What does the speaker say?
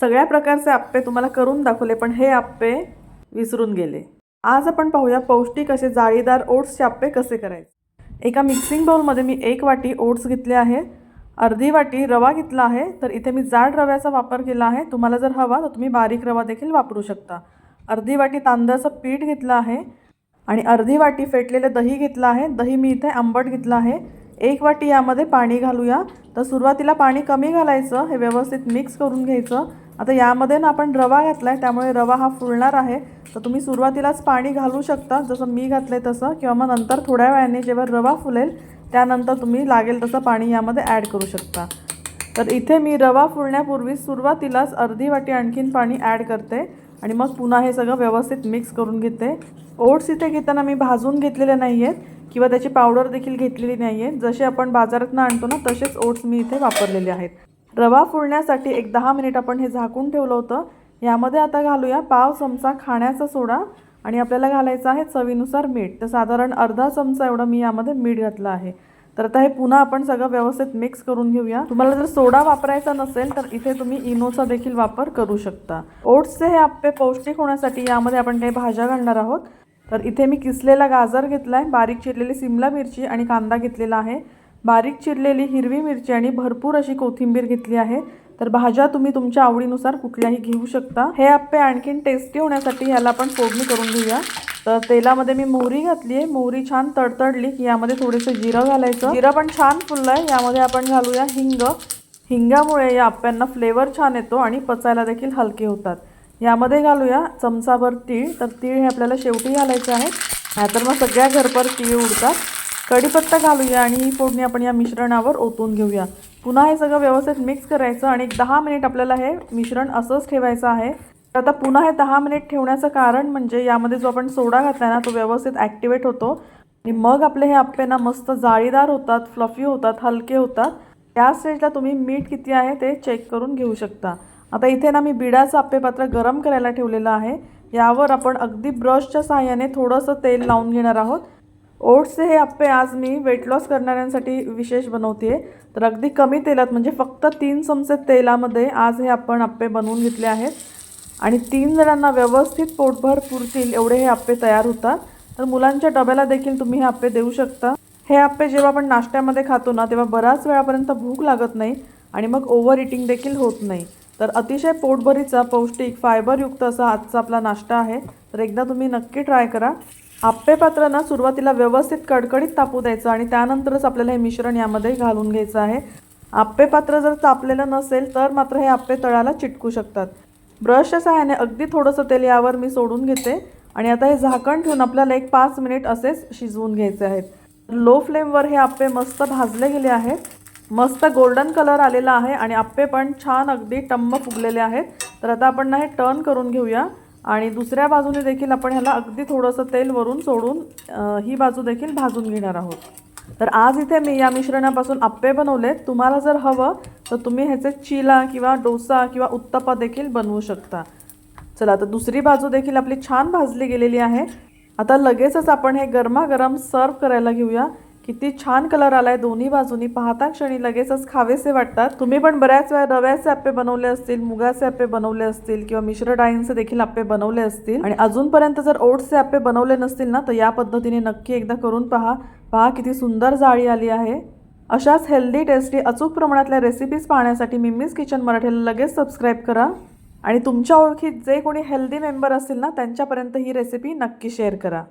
सगळ्या प्रकारचे आप्पे तुम्हाला करून दाखवले पण हे आप्पे विसरून गेले. आज आपण पाहूया पौष्टिक असे जाळीदार ओट्सचे आप्पे कसे करायचे. एका मिक्सिंग बाउलमध्ये मी एक वाटी ओट्स घेतले आहे अर्धी वाटी रवा घेतला आहे तर इथे मी जाड रव्याचा वापर केला आहे. तुम्हाला जर हवा तर तुम्ही बारीक रवा देखील वापरू शकता. अर्धी वाटी तांदळाचं पीठ घेतलं आहे आणि अर्धी वाटी फेटलेलं दही घेतलं आहे. दही मी इथे आंबट घेतलं आहे. एक वाटी यामध्ये पाणी घालूया. तर सुरुवातीला पाणी कमी घालायचं हे व्यवस्थित मिक्स करून घ्यायचं. आता यामध्ये ना आपण रवा घातला आहे त्यामुळे रवा हा फुलणार आहे. तर तुम्ही सुरुवातीलाच पाणी घालू शकता जसं मी घातलं आहे तसं. किंवा मग नंतर थोड्या वेळाने जेव्हा रवा फुलेल त्यानंतर तुम्ही लागेल तसं पाणी यामध्ये ॲड करू शकता. तर इथे मी रवा फुलण्यापूर्वी सुरुवातीलाच अर्धी वाटी आणखीन पाणी ॲड करते. आणि मग पुन्हा हे सगळं व्यवस्थित मिक्स करून घेते. ओट्स इथे घेताना मी भाजून घेतलेले नाही आहेत किंवा त्याची पावडर देखील घेतलेली नाही आहे जसे आपण बाजारातनं आणतो ना तसेच ओट्स मी इथे वापरलेले आहेत. रवा फुलण्यासाठी एक दहा मिनिट आपण हे झाकून ठेवलं होतं. यामध्ये आता घालूया पाव चमचा खाण्याचा सोडा आणि आपल्याला घालायचं आहे चवीनुसार मीठ. तर साधारण अर्धा चमचा एवढं मी यामध्ये मीठ घातलं आहे. तर आता हे पुन्हा आपण सगळं व्यवस्थित मिक्स करून घेऊया. तुम्हाला जर सोडा वापरायचा नसेल तर इथे तुम्ही इनोचा देखील वापर करू शकता. ओट्सचे हे आप्पे पौष्टिक होण्यासाठी यामध्ये आपण काही भाज्या घालणार आहोत. तर इथे मी किसलेला गाजर घेतला आहे बारीक चिरलेली सिमला मिरची आणि कांदा घेतलेला आहे. बारीक चिरलेली हिरवी मिरची आणि भरपूर अशी कोथिंबीर घेतली आहे. तर भाज्या तुम्ही तुमच्या आवडीनुसार कुठल्याही घेऊ शकता. हे आप्पे आणखीन टेस्टी होण्यासाठी ह्याला आपण फोडणी करून घेऊया. तर तेलामध्ये मी मोहरी घातली आहे. मोहरी छान तडतडली. की यामध्ये थोडंसं जिरं घालायचं. जिरं पण छान फुललं आहे. यामध्ये आपण घालूया हिंग. हिंगामुळे या आप्प्यांना फ्लेवर छान येतो आणि पचायला देखील हलके होतात. यामध्ये घालूया चमचाभर तीळ. तर तीळ हे आपल्याला शेवटी घालायचं आहे. नाहीतर मग सगळ्या घरपर तीळ उडतात. कढीपत्ता घालूया आणि ही फोडणी आपण या मिश्रणावर ओतून घेऊया. पुन्हा हे सगळं व्यवस्थित मिक्स करायचं आणि एक दहा मिनिट आपल्याला हे मिश्रण असंच ठेवायचं आहे. तर आता पुन्हा हे दहा मिनिट ठेवण्याचं कारण म्हणजे यामध्ये जो आपण सोडा घातला ना तो व्यवस्थित ॲक्टिवेट होतो. आणि मग आपले हे आप्पे ना मस्त जाळीदार होतात फ्लफी होतात हलके होतात. त्या स्टेजला तुम्ही मीठ किती आहे ते चेक करून घेऊ शकता. आता इथे ना मी बिडाचं आप्पे पात्र गरम करायला ठेवलेलं आहे. यावर आपण अगदी ब्रशच्या सहाय्याने थोडंसं तेल लावून घेणार आहोत. ओट्स हे आप्पे आज मी वेट लॉस करणाऱ्यांसाठी विशेष बनवते आहे तर अगदी कमी तेलात म्हणजे फक्त तीन चमचे तेलामध्ये आज हे आपण आप्पे बनवून घेतले आहेत. आणि तीन जणांना व्यवस्थित पोटभर पुरतील एवढे हे आप्पे तयार होतात. तर मुलांच्या डब्याला देखील तुम्ही हे आप्पे देऊ शकता. हे आप्पे जेव्हा आपण नाश्त्यामध्ये खातो ना तेव्हा बऱ्याच वेळापर्यंत भूक लागत नाही आणि मग ओव्हर इटिंग देखील होत नाही. तर अतिशय पोटभरीचा पौष्टिक फायबरयुक्त असा आजचा आपला नाश्ता आहे. तर एकदा तुम्ही नक्की ट्राय करा. आप्पे पात्रांना ना सुरुवातीला व्यवस्थित कडकडीत तापू द्यायचं आणि त्यानंतरच आपल्याला हे मिश्रण यामध्ये घालून घ्यायचं आहे. आप्पे पात्र जर तापलेलं नसेल तर मात्र हे आप्पे तळाला चिटकू शकतात. ब्रशच्या सहाय्याने अगदी थोडंसं तेल यावर मी सोडून घेते आणि आता हे झाकण ठेवून आपल्याला एक पाच मिनिट असेच शिजवून घ्यायचे आहेत. लो फ्लेमवर हे आप्पे मस्त भाजले गेले आहेत. मस्त गोल्डन कलर आलेला आहे आणि आप्पे पण छान अगदी टम्म फुगलेले आहेत. तर आता आपण ना हे टर्न करून घेऊया. आणि दुसऱ्या बाजूने देखील आपण ह्याला अगदी थोडंसं तेल वरून सोडून ही बाजू देखील भाजून घेणार आहोत. तर आज इथे मी या मिश्रणापासून आप्पे बनवलेत. तुम्हाला जर हवं तर तुम्ही ह्याचे चिला किंवा डोसा किंवा उत्तप्पा देखील बनवू शकता. चला आता दुसरी बाजू देखील आपली छान भाजली गेलेली आहे. आता लगेचच आपण हे गरमागरम सर्व करायला घेऊया. किती छान कलर आलाय दोन्ही बाजूनी पाहता क्षणी लगेचच खावेसे वाटतात. तुम्ही पण बऱ्याच वेळा रव्याचे आप्पे बनवले असतील मुगाचे आप्पे बनवले असतील किंवा मिश्र डाळींचे देखील आप्पे बनवले असतील. आणि अजूनपर्यंत जर ओट्सचे आप्पे बनवले नसतील ना तर या पद्धतीने नक्की एकदा करून पहा. पहा किती सुंदर जाळी आली आहे. अशाच हेल्दी टेस्टी अचूक प्रमाणातल्या रेसिपीज पाहण्यासाठी मिम्मीज किचन मराठीला लगेच सबस्क्राईब करा. आणि तुमच्या ओळखीत जे कोणी हेल्दी मेंबर असतील ना त्यांच्यापर्यंत ही रेसिपी नक्की शेअर करा.